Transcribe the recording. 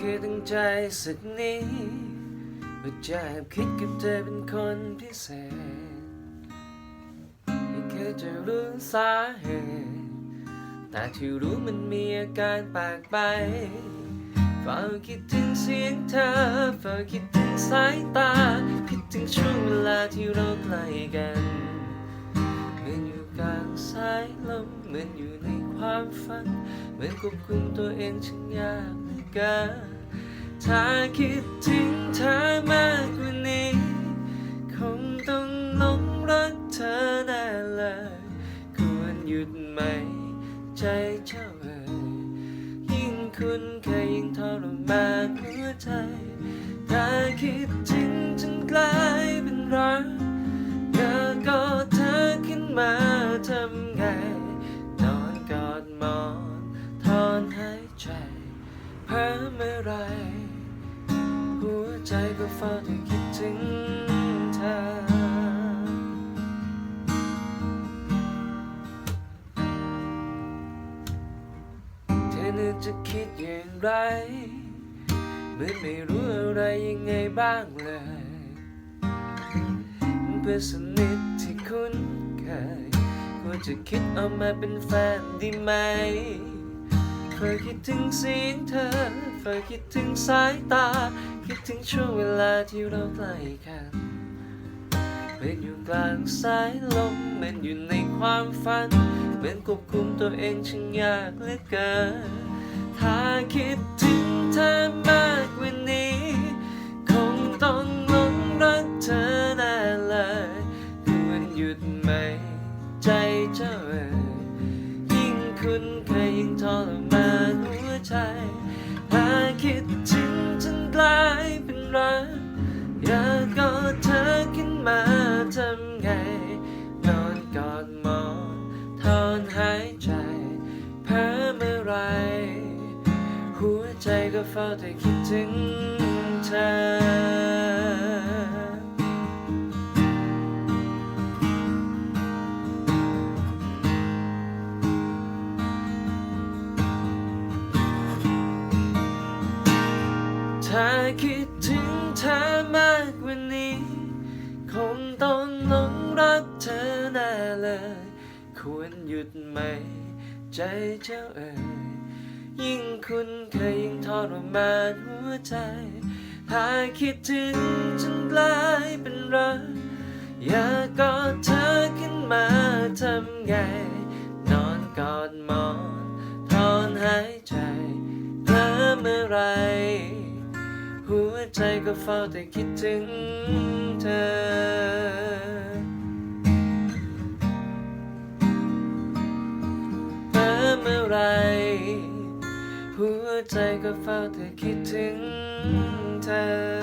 เคยตั้งใจสักนิดว่าจะแอบคิดกับเธอเป็นคนพิเศษไม่เคยจะรู้สาเหตุแต่ที่รู้มันมีอาการแปลกไปเฝ้าคิดถึงเสียงเธอเฝ้าคิดถึงสายตา คิดถึงช่วงเวลาที่เราใกล้กันเหมือนอยู่กลางสายลมเหมือนอยู่ในความฝันเหมือนควบคุมตัวเองช่างยาก กินถ้าคิดถึงเธอมากกว่านี้ คงต้องหลงรักเธอแน่เลยควรหยุดไหม ใจเจ้าเอ๋ยยิ่งคุณเคยยิ่งทรมานหัวใจ ถ้าคิดถึงจน ใจก็เฝ้าแต่คิดถึงเธอ เธอนึกจะคิดอย่างไรเหมือนไม่รู้อะไรยังไงบ้างเลยเพื่อนสนิทที่คุ้นเคยควรจะคิดเอามาเป็นแฟนดีไหม เฝ้าคิดถึงเสียงเธอเฝ้าคิดถึงสายตา คิดถึงช่วงเวลาที่เราใกล้กันเหมือนอยู่กลางสายลมเหมือนอยู่ในความฝันเหมือนควบคุมตัวเองช่างยากเหลือเกินถ้าคิดถึงเธอมากกว่านี้ คงต้องหลงรักเธอแน่เลยควรหยุดไหม ใจเจ้าเอ๋ยยิ่งคุณเคยำไง นอนกอดหมอนถอนหายใจเพ้อเมื่อไร หัวใจก็เฝ้าแต่คิดถึงเธอถ้าคิดถึงเธอมากกว่านี้ คงต้องหลงรักเธอแน่เลย ควรหยุดไหม ใจเจ้าเอ๋ยยิ่งคุณเคยยิ่งทรมานหัวใจ ถ้าคิดถึงจนกลายเป็นรัก อยากกอดเธอขึ้นมาทำไง นอนกอดหมอนถอนหายใจเพ้อเมื่อไร หัวใจก็เฝ้าแต่คิดถึงเธอ ไหรหัวใจก็เฝ้าแต่คิดถึงเธอ